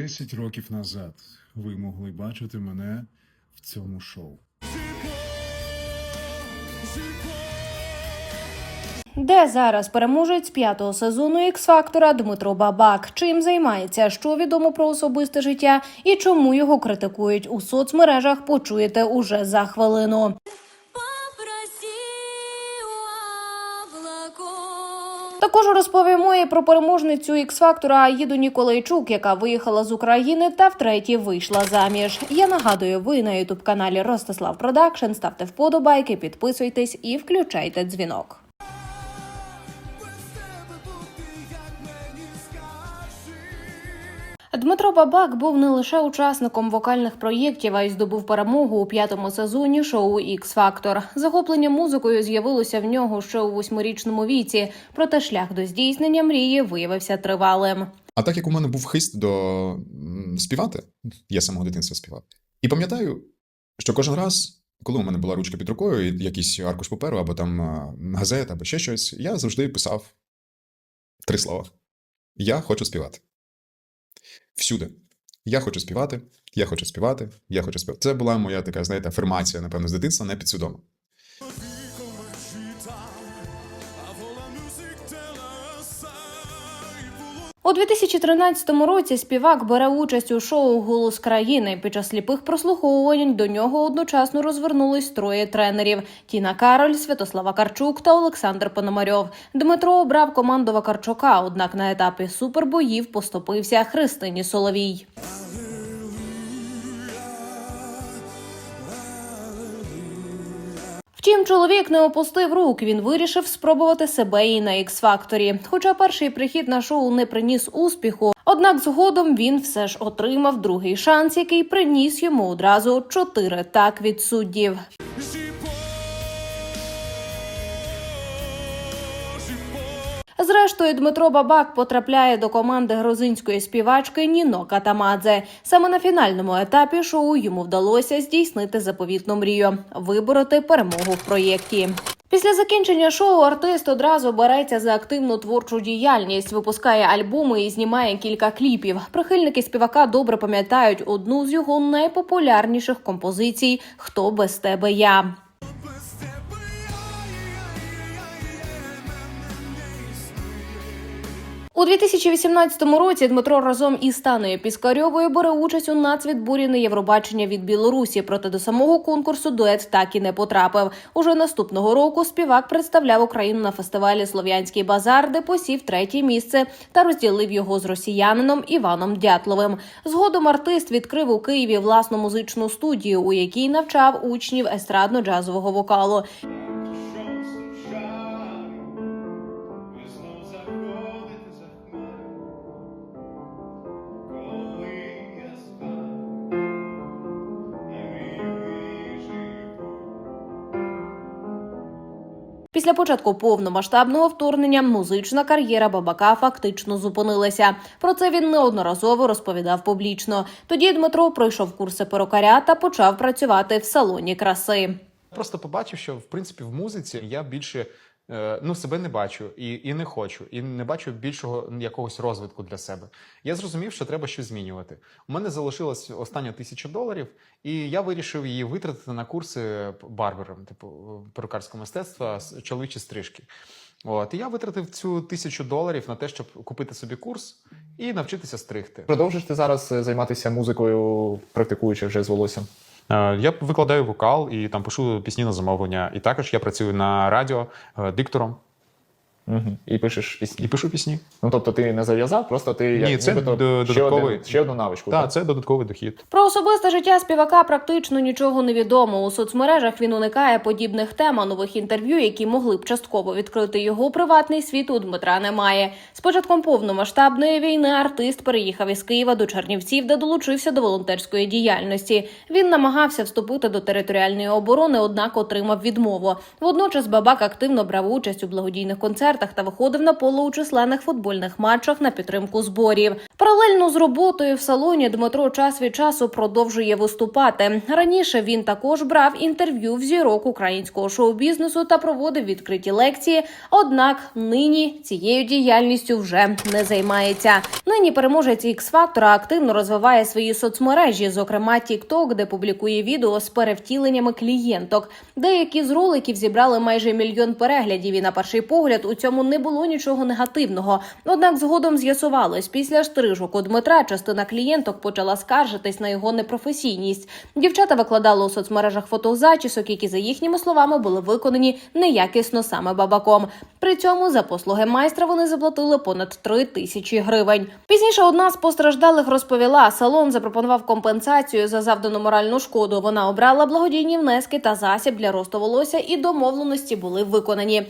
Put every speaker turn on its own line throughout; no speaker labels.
Десять років назад ви могли бачити мене в цьому шоу.
Де зараз переможець п'ятого сезону X-Factor Дмитро Бабак? Чим займається? Що відомо про особисте життя і чому його критикують у соцмережах? Почуєте уже за хвилину. Також розповімо і про переможницю ікс-фактора Аїду Ніколайчук, яка виїхала з України та втретє вийшла заміж. Я нагадую, ви на ютуб каналі Ростислав Продакшн. Ставте вподобайки, підписуйтесь і включайте дзвінок. Дмитро Бабак був не лише учасником вокальних проєктів, а й здобув перемогу у п'ятому сезоні шоу X Factor. Захоплення музикою з'явилося в нього ще у восьмирічному віці, проте шлях до здійснення мрії виявився тривалим.
А так як у мене був хист до співати, я самого дитинства співав. І пам'ятаю, що кожен раз, коли у мене була ручка під рукою, якийсь аркуш паперу, або там газета, або ще щось, я завжди писав три слова: Я хочу співати. Всюди. Я хочу співати, я хочу співати, я хочу співати. Це була моя така, знаєте, афірмація, напевно, з дитинства, не підсвідома.
У 2013 році співак бере участь у шоу Голос країни. Під час сліпих прослуховувань до нього одночасно розвернулись троє тренерів: Тіна Кароль, Святослава Карчук та Олександр Пономарьов. Дмитро обрав команду Вакарчука, однак на етапі супербоїв поступився Христині Соловій. Втім, чоловік не опустив рук. Він вирішив спробувати себе і на X-Factor. Хоча перший прихід на шоу не приніс успіху, однак згодом він все ж отримав другий шанс, який приніс йому одразу чотири так від суддів. Зрештою, Дмитро Бабак потрапляє до команди грузинської співачки Ніно Катамадзе. Саме на фінальному етапі шоу йому вдалося здійснити заповітну мрію вибороти перемогу в проєкті. Після закінчення шоу артист одразу береться за активну творчу діяльність, випускає альбоми і знімає кілька кліпів. Прихильники співака добре пам'ятають одну з його найпопулярніших композицій Хто без тебе я. У 2018 році Дмитро разом із Станою Піскарьовою бере участь у нацвідборі на Євробачення від Білорусі. Проте до самого конкурсу дует так і не потрапив. Уже наступного року співак представляв Україну на фестивалі Слов'янський базар, де посів третє місце та розділив його з росіянином Іваном Дятловим. Згодом артист відкрив у Києві власну музичну студію, у якій навчав учнів естрадно-джазового вокалу. Після початку повномасштабного вторгнення музична кар'єра бабака фактично зупинилася. Про це він неодноразово розповідав публічно. Тоді Дмитро пройшов курси перукаря та почав працювати в салоні краси.
Просто побачив, що в принципі в музиці я більше ну, себе не бачу і, і не хочу, і не бачу більшого якогось розвитку для себе. Я зрозумів, що треба щось змінювати. У мене залишилась остання тисяча доларів, і я вирішив її витратити на курси барбером, типу перукарського мистецтва, чоловічі стрижки. От і я витратив цю тисячу доларів на те, щоб купити собі курс і навчитися стригти.
Продовжиш ти зараз е, займатися музикою, практикуючи вже з волоссям?
Е, Я викладаю вокал і там пишу пісні на замовлення. І також я працюю на радіо е, диктором
Угу. І пишеш пісні.
і пишу пісні.
Ну тобто ти не зав'язав, просто ти
Ні,
як
це
нібито ще,
додатковий.
один, ще одну навичку.
Так, це додатковий дохід.
Про особисте життя співака практично нічого не відомо. У соцмережах він уникає подібних тем, а нових інтерв'ю, які могли б частково відкрити його приватний світ, у Дмитра немає. З початком повномасштабної війни артист переїхав із Києва до Чернівців, де долучився до волонтерської діяльності. Він намагався вступити до територіальної оборони, однак отримав відмову. Водночас бабак активно брав участь у благодійних концертах. Концертах та виходив на поле у численних футбольних матчах на підтримку зборів. Паралельно з роботою в салоні Дмитро час від часу продовжує виступати. Раніше він також брав інтерв'ю в зірок українського шоу-бізнесу та проводив відкриті лекції. Однак нині цією діяльністю вже не займається. Нині переможець x фактора активно розвиває свої соцмережі, зокрема TikTok, де публікує відео з перевтіленнями клієнток. Деякі з роликів зібрали майже мільйон переглядів. І на перший погляд у цьому не було нічого негативного. Однак згодом з'ясувалось, після штрижок Дмитра частина клієнток почала скаржитись на його непрофесійність. Дівчата викладали у соцмережах фото зачісок, які за їхніми словами були виконані неякісно саме бабаком. При цьому за послуги майстра вони заплатили понад 3 тисячі гривень. Пізніше одна з постраждалих розповіла, салон запропонував компенсацію за завдану моральну шкоду. Вона обрала благодійні внески та засіб для росту волосся, і домовленості були виконані.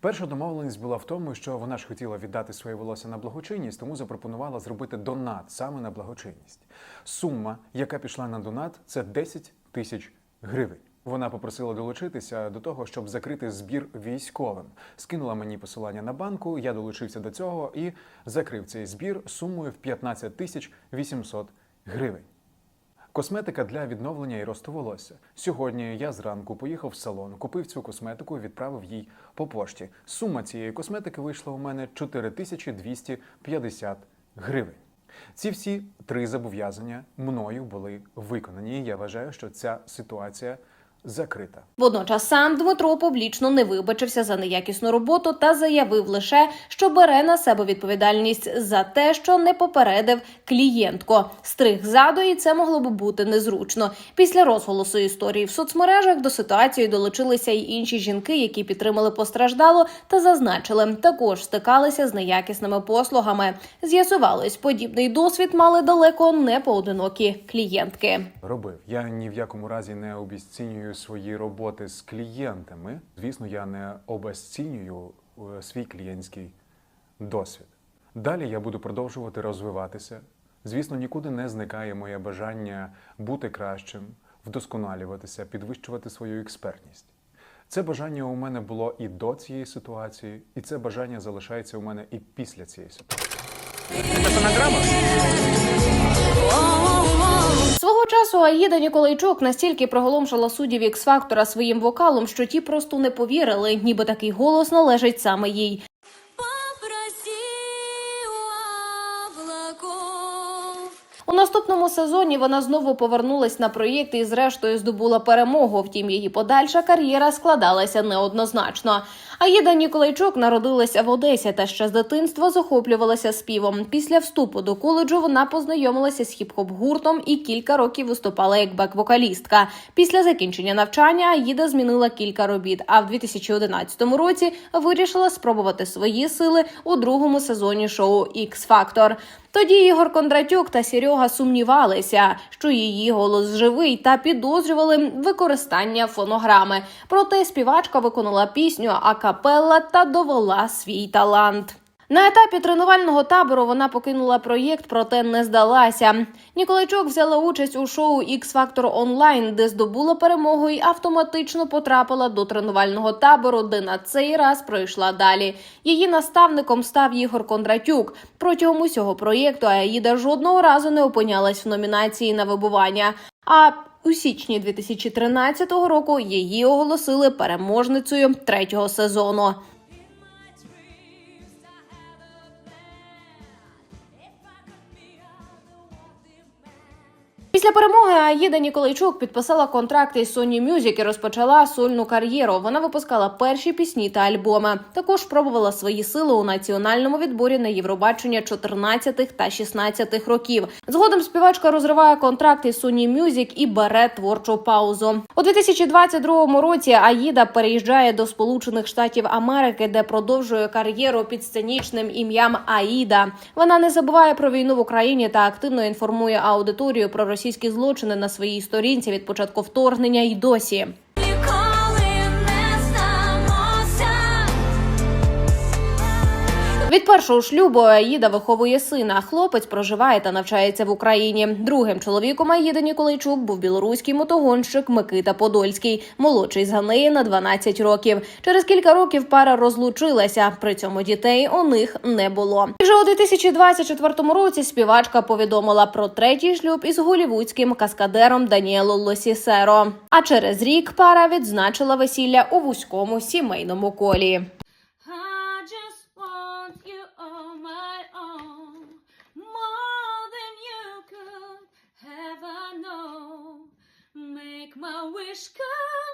Перша домовленість була в тому, що вона ж хотіла віддати своє волосся на благочинність, тому запропонувала зробити донат саме на благочинність. Сума, яка пішла на донат, це 10 тисяч гривень. Вона попросила долучитися до того, щоб закрити збір військовим. Скинула мені посилання на банку, я долучився до цього і закрив цей збір сумою в 15 тисяч 800 гривень. Косметика для відновлення і росту волосся. Сьогодні я зранку поїхав в салон, купив цю косметику і відправив їй по пошті. Сума цієї косметики вийшла у мене 4250 гривень. Ці всі три зобов'язання мною були виконані. І я вважаю, що ця ситуація закрита.
Водночас сам Дмитро публічно не вибачився за неякісну роботу та заявив лише, що бере на себе відповідальність за те, що не попередив клієнтку. Стриг ззаду, і це могло би бути незручно. Після розголосу історії в соцмережах до ситуації долучилися й інші жінки, які підтримали постраждалу та зазначили, також стикалися з неякісними послугами. З'ясувалось, подібний досвід мали далеко не поодинокі клієнтки.
робив. Я ні в якому разі не обіцінюю свої роботи з клієнтами. Звісно, я не обесцінюю е, свій клієнтський досвід. Далі я буду продовжувати розвиватися. Звісно, нікуди не зникає моє бажання бути кращим, вдосконалюватися, підвищувати свою експертність. Це бажання у мене було і до цієї ситуації, і це бажання залишається у мене і після цієї ситуації.
Свого часу Аїда Ніколайчук настільки приголомшила суддів Ікс-фактора своїм вокалом, що ті просто не повірили, ніби такий голос належить саме їй.
У
наступному сезоні вона знову повернулась на проєкт і, зрештою, здобула перемогу. Втім, її подальша кар'єра складалася неоднозначно. Аїда Ніколайчук народилася в Одесі та ще з дитинства захоплювалася співом. Після вступу до коледжу вона познайомилася з хіп-хоп гуртом і кілька років виступала як бек-вокалістка. Після закінчення навчання Аїда змінила кілька робіт. А в 2011 році вирішила спробувати свої сили у другому сезоні шоу X Factor. Тоді Ігор Кондратюк та Серега сумнівалися, що її голос живий, та підозрювали використання фонограми. Проте співачка виконала пісню акапелла та довела свій талант. На етапі тренувального табору вона покинула проєкт, проте не здалася. Ніколайчук взяла участь у шоу X Factor Online, де здобула перемогу і автоматично потрапила до тренувального табору, де на цей раз пройшла далі. Її наставником став Ігор Кондратюк. Протягом усього проєкту Аїда жодного разу не опинялась в номінації на вибування. А у січні 2013 року її оголосили переможницею третього сезону. Після перемоги Аїда Ніколайчук підписала контракт із Sony Music і розпочала сольну кар'єру. Вона випускала перші пісні та альбоми. Також пробувала свої сили у національному відборі на Євробачення 14 та 16 років. Згодом співачка розриває контракт із Sony Music і бере творчу паузу. У 2022 році Аїда переїжджає до Сполучених Штатів Америки, де продовжує кар'єру під сценічним ім'ям Аїда. Вона не забуває про війну в Україні та активно інформує аудиторію про російські злочини на своїй сторінці від початку вторгнення й досі. Від першого шлюбу Аїда виховує сина. Хлопець проживає та навчається в Україні. Другим чоловіком Аїди Ніколайчук був білоруський мотогонщик Микита Подольський, молодший з Ганеї на 12 років. Через кілька років пара розлучилася. При цьому дітей у них не було. Вже у 2024 році співачка повідомила про третій шлюб із голівудським каскадером Даніело Лосісеро. А через рік пара відзначила весілля у вузькому сімейному колі.
mieszkam.